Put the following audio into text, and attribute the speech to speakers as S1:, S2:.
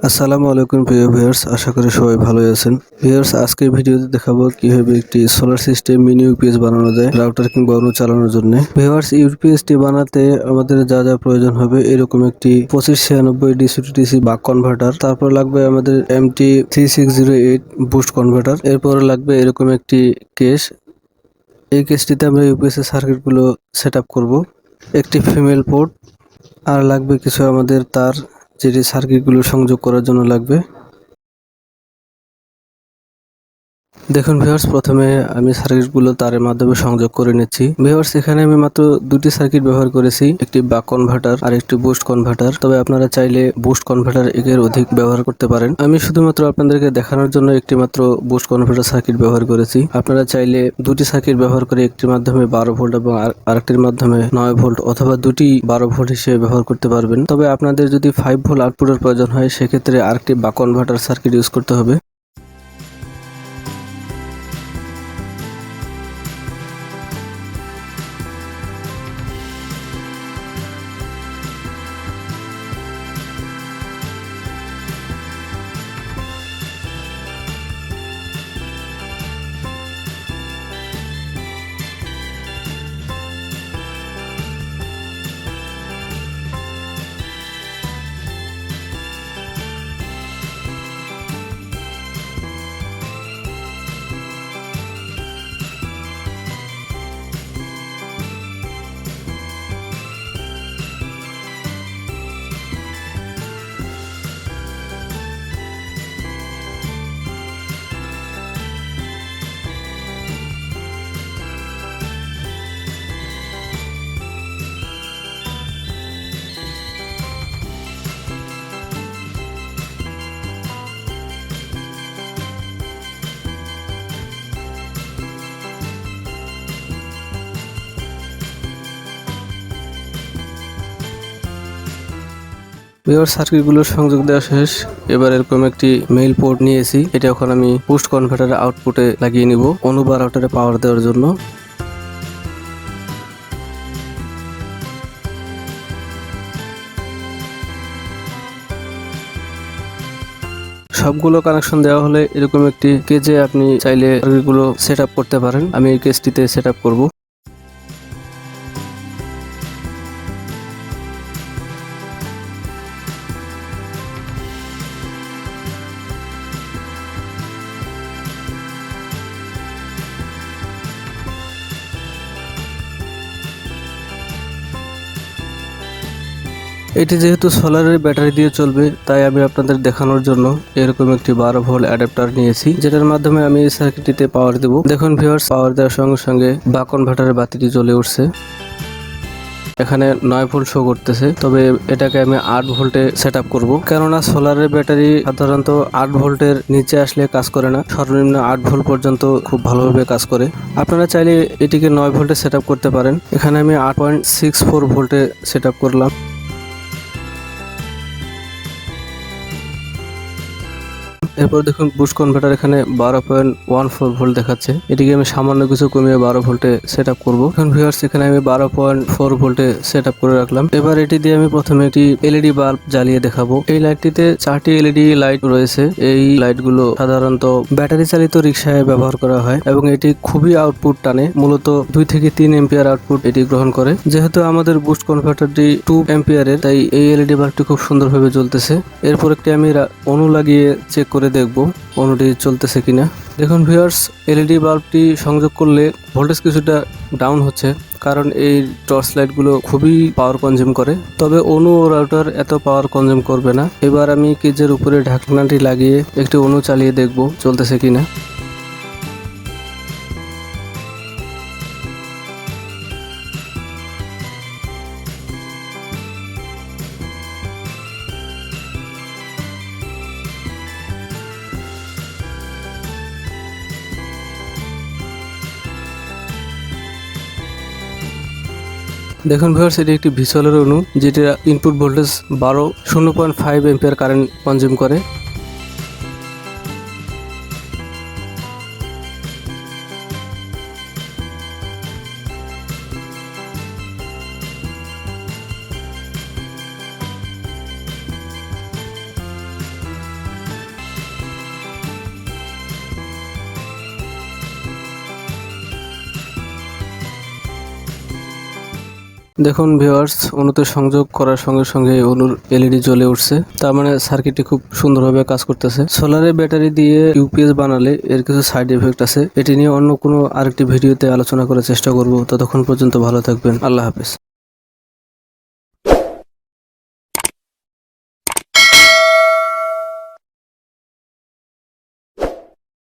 S1: আসসালামু আলাইকুম প্রিয় ভিউয়ার্স, আশা করি সবাই ভালো আছেন। ভিউয়ার্স, আজকের ভিডিওতে দেখাবো কীভাবে একটি সোলার সিস্টেম মিনি ইউপিএস বানানো যায় রাউটার কিংবা অন্য চালানোর জন্য। ভিউয়ার্স ইউপিএস টি বানাতে আমাদের যা যা প্রয়োজন হবে এরকম একটি পঁচিশ ছিয়ানব্বই DC to DC buck converter তারপর লাগবে আমাদের MT three six zero eight boost converter এরপর লাগবে এরকম একটি কেস এই কেসটিতে আমরা ইউপিএস এর সার্কিটগুলো সেট আপ করব। একটি ফিমেল পোর্ট আর লাগবে কিছু আমাদের তার যেটি সার্কিটগুলো সংযোগ করার জন্য লাগবে দেখুন ভিউয়ার্স প্রথমে আমি সার্কিটগুলো তারের মাধ্যমে সংযোগ করে নিচ্ছি। ভিউয়ার্স এখানে আমি মাত্র দুটি সার্কিট ব্যবহার করেছি, একটি বাক কনভার্টার আর একটি বুস্ট কনভার্টার তবে আপনারা চাইলে বুস্ট কনভার্টার এর অধিক ব্যবহার করতে পারেন। আমি শুধুমাত্র আপনাদেরকে দেখানোর জন্য একটি মাত্র বুস্ট কনভার্টার সার্কিট ব্যবহার করেছি। আপনারা চাইলে দুটি সার্কিট ব্যবহার করে একটির মাধ্যমে বারো ভোল্ট এবং আর- আরেকটির মাধ্যমে নয় ভোল্ট অথবা দুটি বারো ভোল্ট হিসেবে ব্যবহার করতে পারবেন। তবে আপনাদের যদি ফাইভ ভোল্ট আউটপুটের প্রয়োজন হয়, সেক্ষেত্রে আরেকটি বাক কনভার্টার সার্কিট ইউজ করতে হবে। এবার সার্কিটগুলোর সংযোগ দেওয়া শেষ। এবার এরকম একটি মেইল পোর্ট নিয়েছি। এটা এখন আমি পুস্ট কনভার্টারের আউটপুটে লাগিয়ে নিব, অনুবার আউটারে পাওয়ার দেওয়ার জন্য। সবগুলো কানেকশন দেওয়া হলে এরকম একটি কেজে আপনি চাইলে সার্কিটগুলো সেট করতে পারেন। আমি এই কেসটিতে সেট করব। এটি যেহেতু সোলারের ব্যাটারি দিয়ে চলবে, তাই আমি আপনাদের দেখানোর জন্য এরকম একটি বারো ভোল্ট অ্যাডাপ্টার নিয়েছি, যেটার মাধ্যমে আমি এই সার্কিটটিতে পাওয়ার দেব। দেখুন ভিউয়ার্স পাওয়ার দেওয়ার সঙ্গে সঙ্গে বা কনভার্টারের বাতিটি জ্বলে উঠছে। এখানে নয় ভোল্ট শো করতেছে, তবে এটাকে আমি আট ভোল্টে সেট আপ করব। কেননা সোলারের ব্যাটারি সাধারণত আট ভোল্টের নিচে আসলে কাজ করে না, সর্বনিম্ন আট ভোল্ট পর্যন্ত খুব ভালোভাবে কাজ করে। আপনারা চাইলে এটিকে নয় ভোল্টে সেট করতে পারেন। এখানে আমি আট পয়েন্ট সিক্স ফোর ভোল্টে সেট করলাম। এরপর দেখুন বুস্ট কনভার্টার এখানে বারো পয়েন্ট ওয়ান ফোর ভোল্ট দেখাচ্ছে। এটিকে আমি সামান্য কিছু কমিয়ে বারো ভোল্টে সেট আপ করব। এখন ভিউয়ার্স এখানে আমি বারো পয়েন্ট ফোর ভোল্টে সেট আপ করে রাখলাম। এবার এটি দিয়ে আমি প্রথমে একটি এলইডি বাল্ব জ্বালিয়ে দেখাবো। এই লাইটটিতে চারটি এলইডি লাইট রয়েছে। এই লাইটগুলো সাধারণত ব্যাটারি চালিত রিক্সায় ব্যবহার করা হয় এবং এটি খুবই আউটপুট টানে। মূলত দুই থেকে তিন এম্পিয়ার আউটপুট এটি গ্রহণ করে। যেহেতু আমাদের বুস্ট কনভার্টারটি টু এম্পিয়ারের তাই এই এলইডি বাল্বটি খুব সুন্দরভাবে জ্বলতেছে। এরপর একটি আমি অনু লাগিয়ে চেক করে দেখব অন্যটি চলতেছে কিনা। দেখুন ভিউয়ার্স এলইডি বাল্বটি সংযোগ করলে ভোল্টেজ কিছুটা ডাউন হচ্ছে, কারণ এই টর্চ লাইটগুলো খুবই পাওয়ার কনজিউম করে। তবে অনু ও রাউটার এত পাওয়ার কনজিউম করবে না। এবার আমি কেজের উপরে ঢাকনাটি লাগিয়ে একটি অনু চালিয়ে দেখব চলতেছে কিনা। দেখুন ভিউয়ার্স এটি একটি ভিসলের অনু যেটা ইনপুট ভোল্টেজ বারো, শূন্য point five ampere current consume করে। দেখুন ভিওয়ার্স অনুতে সংযোগ করার সঙ্গে সঙ্গে অনুর এলইডি জ্বলে উঠছে। তার মানে সার্কিটটি খুব সুন্দরভাবে কাজ করতেছে। সোলারের ব্যাটারি দিয়ে ইউপিএস বানালে এর কিছু সাইড এফেক্ট আছে। এটি নিয়ে অন্য কোনো আরেকটি ভিডিওতে আলোচনা করার চেষ্টা করব। ততক্ষণ পর্যন্ত ভালো থাকবেন। আল্লাহ হাফেজ।